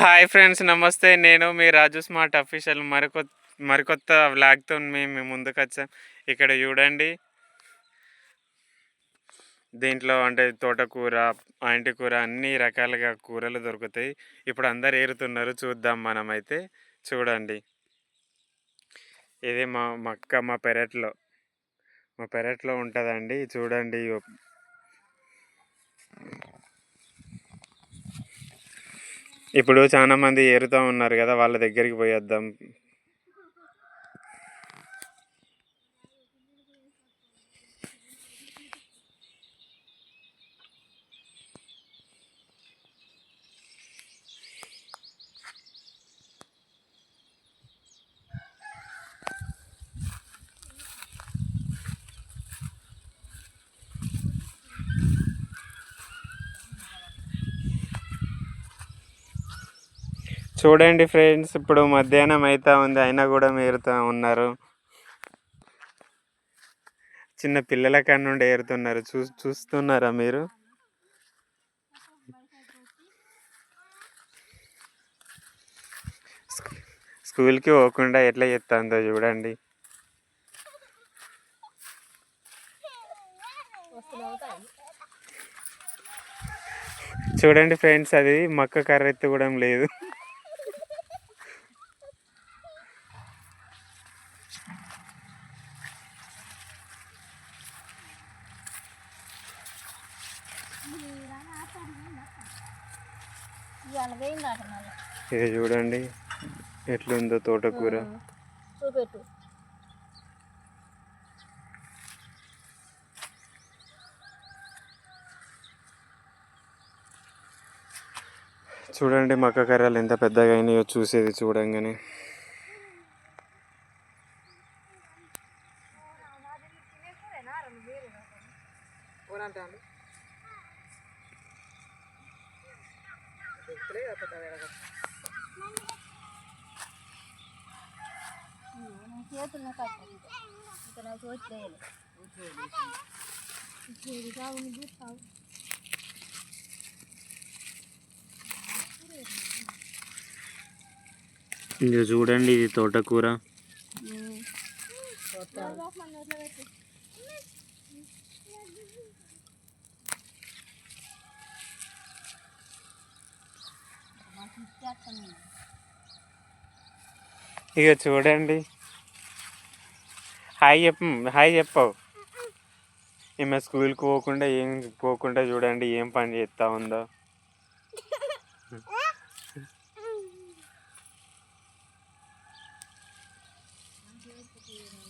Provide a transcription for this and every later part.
Hi friends నమస్తే. నేను మీ రాజు smart official మరికొత్త మరికొత్త వ్లాగ్తో మేము ముందుకు వచ్చాం ఇక్కడ చూడండి. దీంట్లో అంటే తోటకూర ఆంటి కూర అన్ని రకాలుగా కూరలు దొరుకుతాయి. ఇప్పుడు అందరు ఏరుతున్నారు చూద్దాం మనమైతే. చూడండి. ఇది మా మక్క మా పెరట్లో. మా పెరట్లో ఉంటుందండి. చూడండి ఇప్పుడు చాలా మంది ఏరుతూ ఉన్నారు కదా వాళ్ళ దగ్గరికి పోయేద్దాం చూడండి ఫ్రెండ్స్ ఇప్పుడు మధ్యాహ్నం అవుతా ఉంది అయినా కూడా ఏరుతూ ఉన్నారు. చిన్న పిల్లల కాడ నుండి ఏరుతున్నారు. చూ చూస్తున్నారా మీరు? స్కూల్కి పోకుండా ఎట్లా చెప్తాందో చూడండి. చూడండి ఫ్రెండ్స్ అది మక్క కర్ర కూడా లేదు. ఇది చూడండి ఎట్లుందో తోటకూర. చూపెట్టు. చూడండి మక్క కర్రలు ఎంత పెద్దగా అయినాయో చూసేది చూడంగానే. కట్ట ఇక్కడ చూడలేదు ఇది కావుంది కావు ఇది చూడండి ఇది తోటకూర ఇక చూడండి. హాయ్ చెప్పు హాయ్ చెప్పవు. ఈమె స్కూల్కి పోకుండా ఏం పోకుండా చూడండి ఏం పని చేస్తా ఉందో.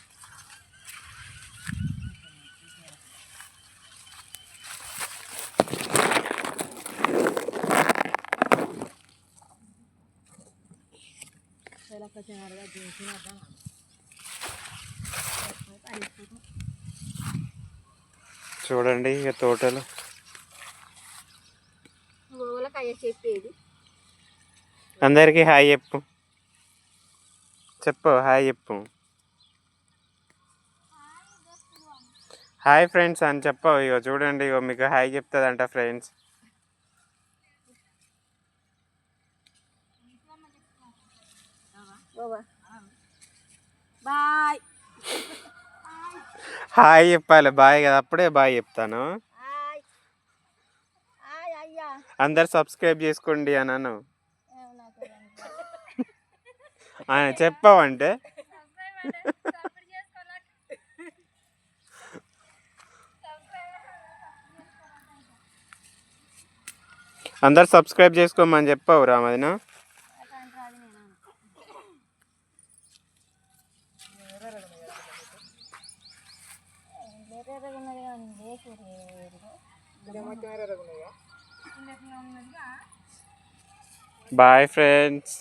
కావాలి ఇంకేంది చూడండి ఇక తోటలు. చెప్పేది. అందరికీ హాయ్ చెప్పు. చెప్పు హాయ్ చెప్పు. హాయ్ ఫ్రెండ్స్ అని చెప్పు ఇగో చూడండి ఇగో మీకు హాయ్ చెప్తుందంట ఫ్రెండ్స్. బాయ్. హాయ్ చెప్పాలి బాయ్ కదా అప్పుడే బాయ్ చెప్తాను. హాయ్. హాయ్ అయ్యా. అందరు సబ్స్క్రైబ్ చేసుకోండి అన్నాను చెప్పావంటే? అందరు సబ్స్క్రైబ్ చేసుకోమని చెప్పావు రామదిన ಬೇರೆ ರಗನಲ್ಲಿ ಒಂದು ಬೇಕು ರೀ ಇವರಿಗೆ ಬಾಯ್ ಫ್ರೆಂಡ್ಸ್